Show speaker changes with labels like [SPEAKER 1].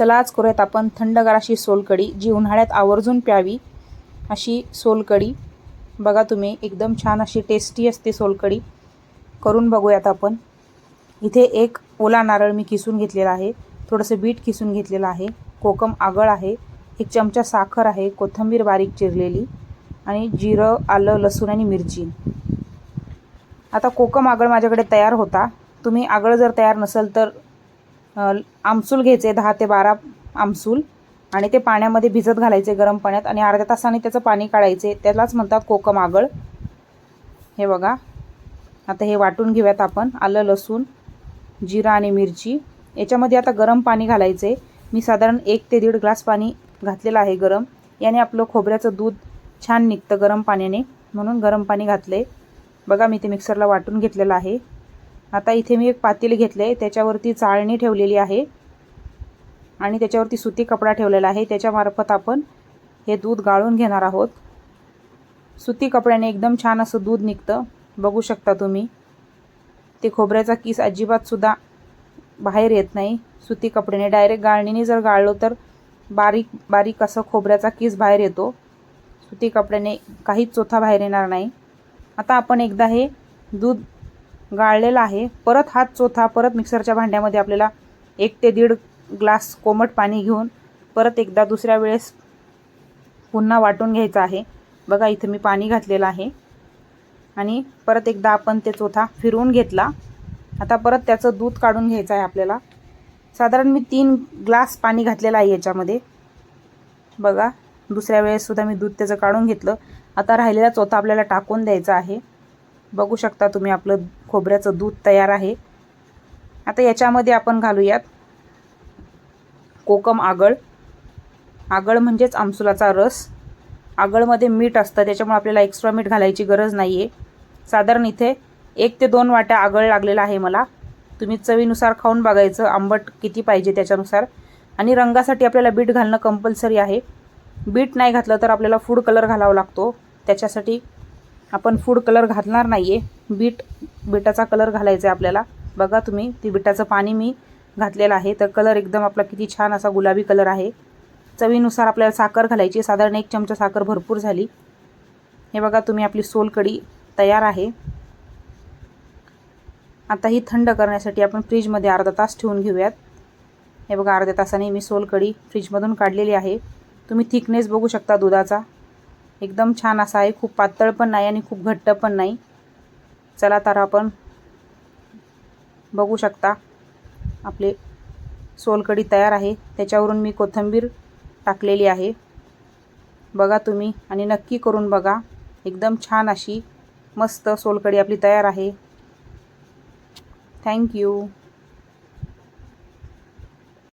[SPEAKER 1] चला आज करूयात आपण थंडगार अशी सोलकढी जी उन्हाळ्यात आवर्जून प्यावी अशी सोलकढी. बघा तुम्ही एकदम छान अशी टेस्टी असते सोलकढी. करून बघूयात आपण. इथे एक ओला नारळ मी किसून घेतलेला आहे. थोडंसं बीट किसून घेतलेलं आहे. कोकम आगळ आहे. एक चमचा साखर आहे. कोथिंबीर बारीक चिरलेली. आणि जिरं आलं लसूण आणि मिरची. आता कोकम आगळ माझ्याकडे तयार होता. तुम्ही आगळ जर तयार नसेल तर आमसूल घ्यायचे दहा ते बारा आमसूल. आणि ते पाण्यामध्ये भिजत घालायचे गरम पाण्यात आणि अर्ध्या तासाने त्याचं पाणी काढायचे. त्यालाच म्हणतात कोकम आगळ. हे बघा. आता हे वाटून घेऊयात आपण. आलं लसूण जिरा आणि मिरची. याच्यामध्ये आता गरम पाणी घालायचे. मी साधारण एक ते दीड ग्लास पाणी घातलेलं आहे गरम. याने आपलं खोबऱ्याचं दूध छान निघतं गरम पाण्याने. म्हणून गरम पाणी घातले बघा मी ते मिक्सरला वाटून घेतलेलं आहे. आता इथे मी एक पातेली घेतले त्याच्यावरती चाळणी ठेवलेली आहे. आणि त्याच्यावरती सुती कपडा ठेवलेला आहे. त्याच्यामार्फत आपण हे दूध गाळून घेणार आहोत. सुती कपड्याने एकदम छान असं दूध निघतं. बघू शकता तुम्ही. ते खोबऱ्याचा किस अजिबातसुद्धा बाहेर येत नाही. सुती कपड्याने. डायरेक्ट गाळणीने जर गाळलो तर बारीक बारीक असं खोबऱ्याचा किस बाहेर येतो. सुती कपड्याने काहीच चोथा बाहेर येणार नाही. आता आपण एकदा हे दूध गाळलेला आहे. परत हात चोथा परत मिक्सरच्या भांड्यामध्ये आपल्याला एक ते दीड ग्लास कोमट पाणी घेऊन परत एकदा दुसऱ्या वेळेस पुन्हा वाटून घ्यायचं आहे. बघा इथं मी पाणी घातलेलं आहे. आणि परत एकदा आपण ते चोथा फिरवून घेतला. आता परत त्याचं दूध काढून घ्यायचं आहे आपल्याला. साधारण मी तीन ग्लास पाणी घातलेलं आहे याच्यामध्ये. बघा दुसऱ्या वेळेससुद्धा मी दूध त्याचं काढून घेतलं. आता राहिलेला चोथा आपल्याला टाकून द्यायचा आहे. बघू शकता तुम्ही आपलं खोबऱ्याचं दूध तयार आहे. आता याच्यामध्ये आपण घालूयात कोकम आगळ. आगळ म्हणजेच आमसुलाचा रस. आगळमध्ये मीठ असतं त्याच्यामुळे आपल्याला एक्स्ट्रा मीठ घालायची गरज नाही आहे साधारण इथे एक ते दोन वाट्या आगळ लागलेला आहे मला. तुम्ही चवीनुसार खाऊन बघायचं आंबट किती पाहिजे त्याच्यानुसार. आणि रंगासाठी आपल्याला बीट घालणं कंपल्सरी आहे. बीट नाही घातलं तर आपल्याला फूड कलर घालावा लागतो. त्याच्यासाठी आपण फूड कलर घालणार नाही आहे बीट बिटाचा कलर घालायचा आहे आपल्याला. बघा तुम्ही ती बिटाचं पाणी मी घातलेलं आहे. तर कलर एकदम आपला किती छान असा गुलाबी कलर आहे. चवीनुसार आपल्याला साखर घालायची. साधारण एक चमचा साखर भरपूर झाली. हे बघा तुम्ही आपली सोलकढी तयार आहे. आता ही थंड करण्यासाठी आपण फ्रीजमध्ये अर्धा तास ठेवून घेऊयात. हे बघा अर्ध्या तासाने मी सोलकढी फ्रीजमधून काढलेली आहे. तुम्ही थिकनेस बघू शकता दुधाचा. एकदम छान असा आहे. खूप पातळ पण नाही आणि खूप घट्ट पण नाही. चला तर आपण बघू शकता. आपले सोलकढी तयार आहे. त्याच्यावरून मी कोथिंबीर टाकलेली आहे. बघा तुम्ही आणि नक्की करून बघा. एकदम छान अशी मस्त सोलकढी आपली तयार आहे. थँक्यू